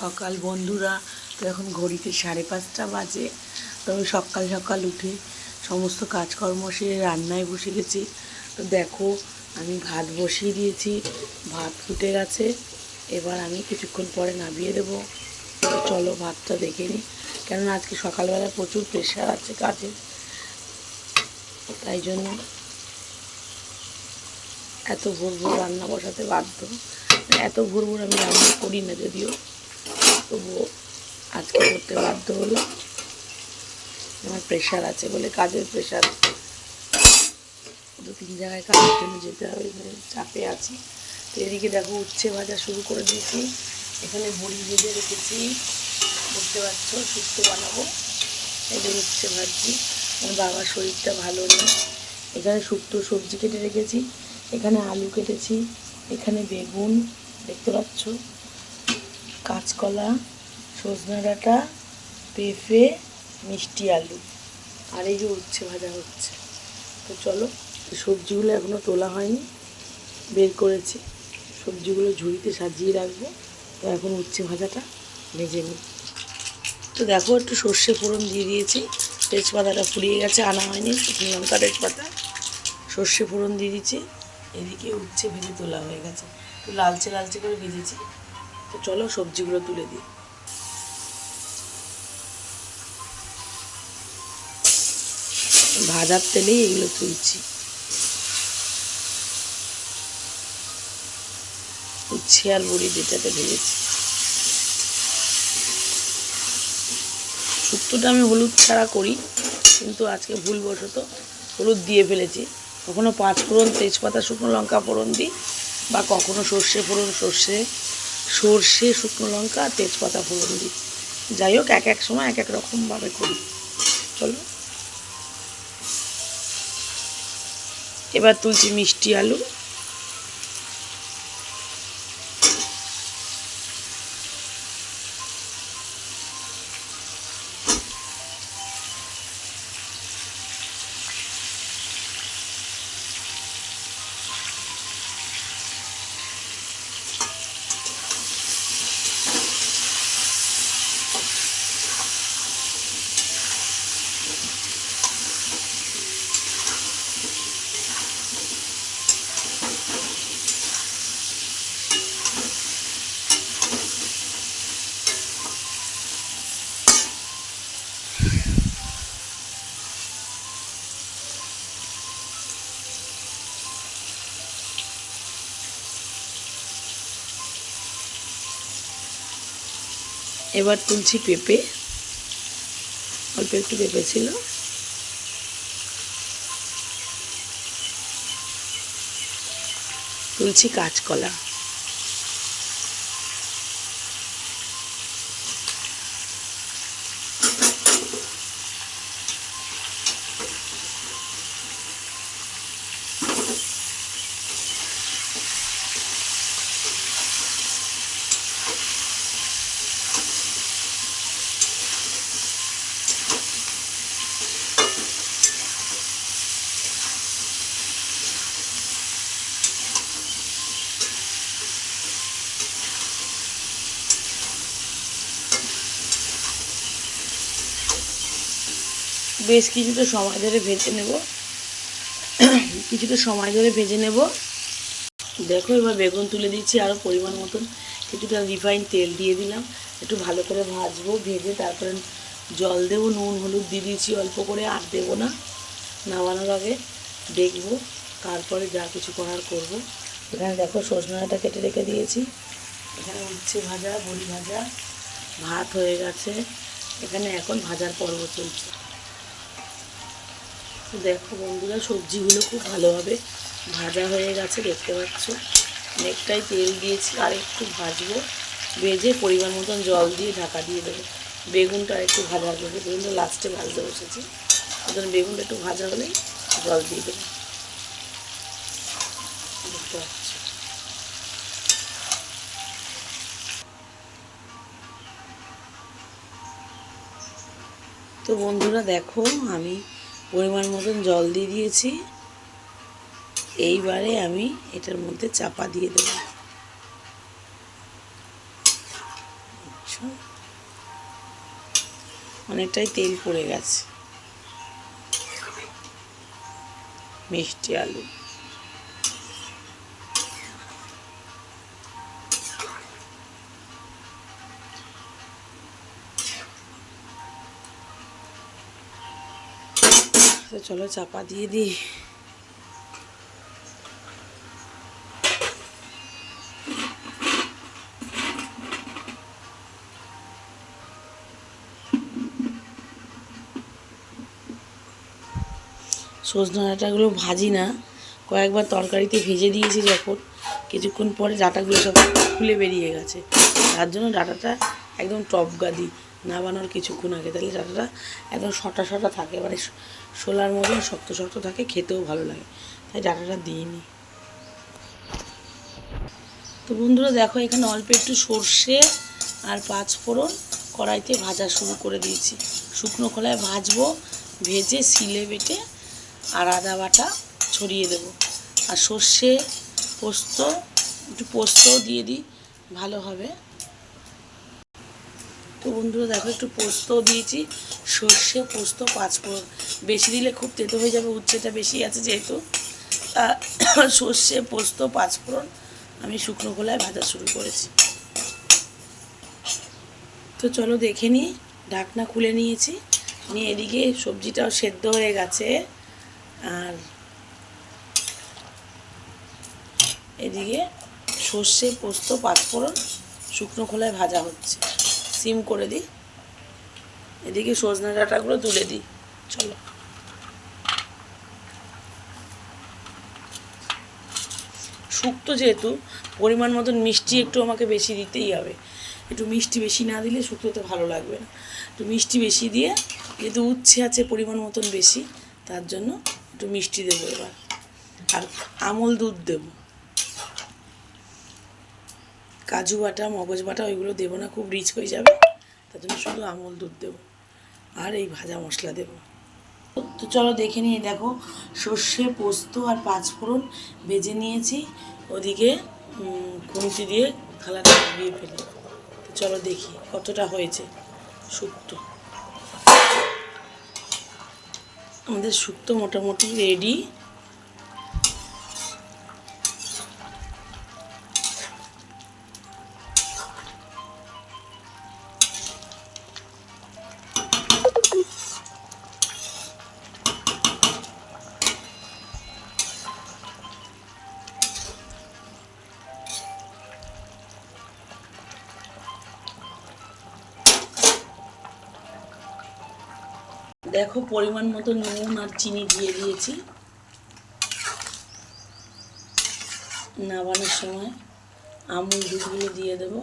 সকাল বন্ধুরা। তো এখন ঘড়িতে সাড়ে পাঁচটা বাজে। তো সকাল সকাল উঠে সমস্ত কাজকর্ম সেরে রান্নায় বসে গেছি। তো দেখো, আমি ভাত বসিয়ে দিয়েছি। ভাত ফুটে গেছে। এবার আমি কিছুক্ষণ পরে নামিয়ে দেবো। চলো ভাতটা দেখে নিই। কেননা আজকে সকালবেলা প্রচুর প্রেশার আছে কাজে। তাই জন্য এত ভোর ভোর রান্না বসাতে বাধ্য। এত ভোর ভোর আমি রান্না করি না যদিও। তবুও আজকে করতে বাধ্য হলো আমার প্রেশার আছে বলে, কাজের প্রেশার দু তিন জায়গায় কাজের জন্য যেতে হবে মানে চাপে আছি। তো এদিকে দেখো, উচ্ছে ভাজা শুরু করে দিয়েছি। এখানে বড়ি ভেজে রেখেছি। বুঝতে পারছ শুক্তো বানাবো। যে উচ্ছে ভাজছি। আমার বাবার শরীরটা ভালো নেই। এখানে শুক্তো সবজি কেটে রেখেছি। এখানে আলু কেটেছি। এখানে বেগুন, দেখতে পাচ্ছ? কাঁচকলা, সজনা ডাঁটা, পেঁপে, মিষ্টি আলু। আর এই যে উচ্ছে ভাজা হচ্ছে। তো চলো সবজিগুলো এখনও তোলা হয়নি, বের করেছি। সবজিগুলো ঝুড়িতে সাজিয়ে রাখব। তো এখন উচ্ছে ভাজাটা ভেজে নিই। তো দেখো, একটু সর্ষে ফোড়ন দিয়ে দিয়েছি। তেজপাতাটা ফুরিয়ে গেছে, আনা হয়নি। শুকনো লঙ্কা, তেজপাতা। সর্ষে ফোড়ন দিয়ে দিচ্ছি। এদিকে উচ্ছে ভেজে তোলা হয়ে গেছে। একটু লালচে লালচে করে ভেজেছি। তো চলো সবজিগুলো তুলে দিই। ভাজার তেলেই এগুলো তুলছি। উচ্ছে আর বড়ি যেটাতে ভেজেছি। শুক্তোটা আমি হলুদ ছাড়া করি, কিন্তু আজকে ভুলবশত হলুদ দিয়ে ফেলেছি। কখনো পাঁচ ফোড়ন তেজপাতা, শুকনো লঙ্কা ফোড়ন দিই, বা কখনো সর্ষে ফোড়ন, সর্ষে সর্ষে, শুকনো লঙ্কা, তেজপাতা ফোড়ন দিই যাই হোক, এক এক সময় এক এক রকমভাবে করি। চলো। এবার তুলছি মিষ্টি আলু। এবার তুলছি পেঁপে। অল্প একটু পেঁপে ছিল। তুলছি কাঁচকলা। বেশ কিছুটা সময় ধরে ভেজে নেব। কিছুটা সময় ধরে ভেজে নেব। দেখো, এবার বেগুন তুলে দিচ্ছি আরও পরিমাণ মতন। কিছুটা রিফাইন তেল দিয়ে দিলাম। একটু ভালো করে ভাজবো, ভেজে তারপরে জল দেবো, নুন, হলুদ দিয়ে দিয়েছি, অল্প করে আর দেবো না। নামানোর আগে দেখব, তারপরে যা কিছু করার করব। এখানে দেখো সজনাটা কেটে রেখে দিয়েছি। এখানে উচ্ছে ভাজা, বড়ি ভাজা, ভাত হয়ে গেছে। এখানে এখন ভাজার পর্ব চলছে। দেখো বন্ধুরা, সবজিগুলো খুব ভালোভাবে ভাজা হয়ে গেছে, দেখতে পাচ্ছ। অনেকটাই তেল দিয়েছি, আর একটু ভাজবো। ভেজে পরিমাণ মতন জল দিয়ে ঢাকা দিয়ে দেবো। বেগুনটা আর একটু ভাজা হবে, বেগুনটা লাস্টে ভাজতে বসেছি। ওদের বেগুনটা একটু ভাজা হলেই জল দিয়ে দেবো। দেখতে তো বন্ধুরা, দেখো আমি পরিমাণ মতন জল দিয়ে দিয়েছি। এইবারে আমি এটার মধ্যে চাপা দিয়ে দেব। অনেকটাই তেল পড়ে গেছে। মিষ্টি আলু। তো চলো চাপা দিয়ে দিই। সজনে ডাঁটাগুলো ভাজি না, কয়েকবার তরকারিতে ভেজে দিয়েছি যখন, কিছুক্ষণ পরে ডাঁটাগুলো সব খুলে বেরিয়ে গেছে। তার জন্য ডাঁটাটা একদম টপ গাদি নাবানোর কিছুক্ষণ আগে। তাহলে ডাঁটাটা একদম সটা সটা থাকে মানে শোলার মতন শক্ত শক্ত থাকে, খেতেও ভালো লাগে। তাই ডাঁটাটা দিইনি। তো বন্ধুরা, দেখো এখানে অল্প একটু সর্ষে আর পাঁচ ফোড়ন কড়াইতে ভাজা শুরু করে দিয়েছি। শুকনো খোলায় ভাজবো, ভেজে সিলে বেটে আর আদা বাটা ছড়িয়ে দেবো। আর সর্ষে পোস্ত, একটু পোস্তও দিয়ে দিই, ভালো হবে। তো বন্ধুরা দেখো, একটু পোস্তও দিয়েছি, সর্ষে পোস্ত পাঁচ ফোড়ন বেশি দিলে খুব তেতো হয়ে যাবে, উচ্ছেটা বেশি আছে যেহেতু। তা সর্ষে পোস্ত পাঁচ ফোড়ন আমি শুকনো খোলায় ভাজা শুরু করেছি। তো চলো দেখে নিই, ঢাকনা খুলে নিয়েছি। নিয়ে এদিকে সবজিটাও সেদ্ধ হয়ে গেছে। আর এদিকে সর্ষে পোস্ত পাঁচ পাঁচফোড়ন শুকনো খোলায় ভাজা হচ্ছে। সিম করে দিই। এদিকে সজনে ডাঁটাগুলো তুলে দিই। চলো। শুক্তো যেহেতু, পরিমাণ মতন মিষ্টি একটু আমাকে বেশি দিতেই হবে। একটু মিষ্টি বেশি না দিলে শুক্তোতে ভালো লাগবে না। একটু মিষ্টি বেশি দিয়ে, যেহেতু উচ্ছে আছে পরিমাণ মতন বেশি, তার জন্য একটু মিষ্টি দেবো এবার। আর আমল দুধ দেবো। কাজু বাটা মগজ বাটা ওইগুলো দেবো না খুব রিচ হয়ে যাবে। তার জন্য শুধু আমল দুধ দেবো আর এই ভাজা মশলা দেবো। তো চলো দেখে নিয়ে দেখো সর্ষে পোস্ত আর পাঁচফোড়ন ভেজে নিয়েছি। ওদিকে উম, দিয়ে থালাটা দিয়ে ফেলি। তো চলো দেখি কতটা হয়েছে শুক্তো। আমাদের শুক্তো মোটামুটি রেডি দেখো পরিমাণ মতো নুন আর চিনি দিয়ে দিয়েছি। নাবানোর সময় আমুল দুধগুলো দিয়ে দেবো।